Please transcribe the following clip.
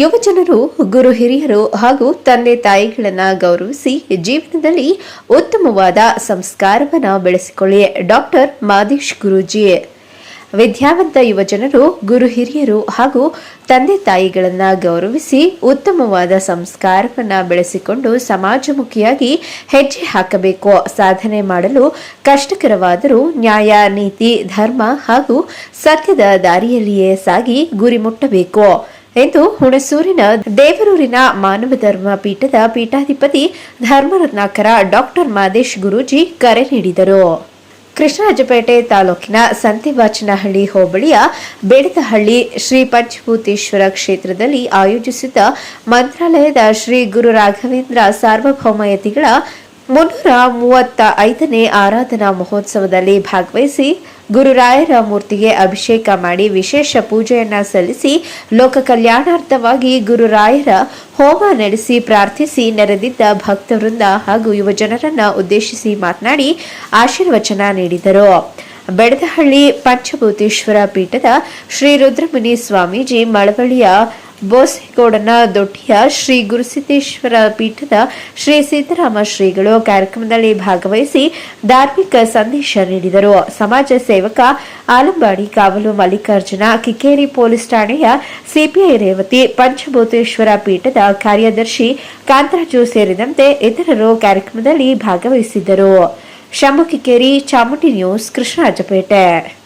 ಯುವಜನರು, ಗುರು ಹಿರಿಯರು ಹಾಗೂ ತಂದೆ ತಾಯಿಗಳನ್ನು ಗೌರವಿಸಿ ಜೀವನದಲ್ಲಿ ಉತ್ತಮವಾದ ಸಂಸ್ಕಾರವನ್ನು ಬೆಳೆಸಿಕೊಳ್ಳಿ. ಡಾಕ್ಟರ್ ಮಾದೇಶ್ ಗುರೂಜಿ, ವಿದ್ಯಾವಂತ ಯುವಜನರು, ಗುರು ಹಿರಿಯರು ಹಾಗೂ ತಂದೆ ತಾಯಿಗಳನ್ನು ಗೌರವಿಸಿ ಉತ್ತಮವಾದ ಸಂಸ್ಕಾರವನ್ನು ಬೆಳೆಸಿಕೊಂಡು ಸಮಾಜಮುಖಿಯಾಗಿ ಹೆಜ್ಜೆ ಹಾಕಬೇಕು. ಸಾಧನೆ ಮಾಡಲು ಕಷ್ಟಕರವಾದರೂ ನ್ಯಾಯ, ನೀತಿ, ಧರ್ಮ ಹಾಗೂ ಸತ್ಯದ ದಾರಿಯಲ್ಲಿಯೇ ಸಾಗಿ ಗುರಿ ಮುಟ್ಟಬೇಕು. ಎಂದು ಹುಣಸೂರಿನ ದೇವರೂರಿನ ಮಾನವ ಧರ್ಮ ಪೀಠದ ಪೀಠಾಧಿಪತಿ ಧರ್ಮರತ್ನಾಕರ ಡಾಕ್ಟರ್ ಮಾದೇಶ್ ಗುರೂಜಿ ಕರೆ ನೀಡಿದರು. ಕೃಷ್ಣರಾಜಪೇಟೆ ತಾಲೂಕಿನ ಸಂತೆವಾಚನಹಳ್ಳಿ ಹೋಬಳಿಯ ಬೇಡದಹಳ್ಳಿ ಶ್ರೀ ಪಂಚಭೂತೇಶ್ವರ ಕ್ಷೇತ್ರದಲ್ಲಿ ಆಯೋಜಿಸಿದ್ದ ಮಂತ್ರಾಲಯದ ಶ್ರೀ ಗುರು ರಾಘವೇಂದ್ರ ಸಾರ್ವಭೌಮಯತಿಗಳ ಮುನ್ನೂರ ಮೂವತ್ತ ಐದನೇ ಆರಾಧನಾ ಮಹೋತ್ಸವದಲ್ಲಿ ಭಾಗವಹಿಸಿ ಗುರುರಾಯರ ಮೂರ್ತಿಗೆ ಅಭಿಷೇಕ ಮಾಡಿ ವಿಶೇಷ ಪೂಜೆಯನ್ನ ಸಲ್ಲಿಸಿ ಲೋಕ ಕಲ್ಯಾಣಾರ್ಥವಾಗಿ ಗುರುರಾಯರ ಹೋಮ ನಡೆಸಿ ಪ್ರಾರ್ಥಿಸಿ ನೆರೆದಿದ್ದ ಭಕ್ತವೃಂದ ಹಾಗೂ ಯುವಜನರನ್ನ ಉದ್ದೇಶಿಸಿ ಮಾತನಾಡಿ ಆಶೀರ್ವಚನ ನೀಡಿದರು. ಬೆಡದಹಳ್ಳಿ ಪಂಚಭೂತೇಶ್ವರ ಪೀಠದ ಶ್ರೀ ರುದ್ರಮುನಿ ಸ್ವಾಮೀಜಿ ಮಳವಳ್ಳಿಯ ಬೋಸೇಗೌಡನ ದೊಡ್ಡಿಯ ಶ್ರೀ ಗುರುಸಿದ್ದೇಶ್ವರ ಪೀಠದ ಶ್ರೀ ಸಿದ್ದರಾಮ ಶ್ರೀಗಳು ಕಾರ್ಯಕ್ರಮದಲ್ಲಿ ಭಾಗವಹಿಸಿ ಧಾರ್ಮಿಕ ಸಂದೇಶ ನೀಡಿದರು. ಸಮಾಜ ಸೇವಕ ಆಲಂಬಾಡಿ ಕಾವಲು ಮಲ್ಲಿಕಾರ್ಜುನ, ಕಿಕ್ಕೇರಿ ಪೊಲೀಸ್ ಠಾಣೆಯ ಸಿಪಿಐ ರೇವತಿ, ಪಂಚಭೂತೇಶ್ವರ ಪೀಠದ ಕಾರ್ಯದರ್ಶಿ ಕಾಂತರಾಜು ಸೇರಿದಂತೆ ಇತರರು ಕಾರ್ಯಕ್ರಮದಲ್ಲಿ ಭಾಗವಹಿಸಿದ್ದರು. ಶಂಭು ಕಿಕ್ಕೇರಿ, ಚಾಮುಂಡಿ ನ್ಯೂಸ್, ಕೃಷ್ಣರಾಜಪೇಟೆ.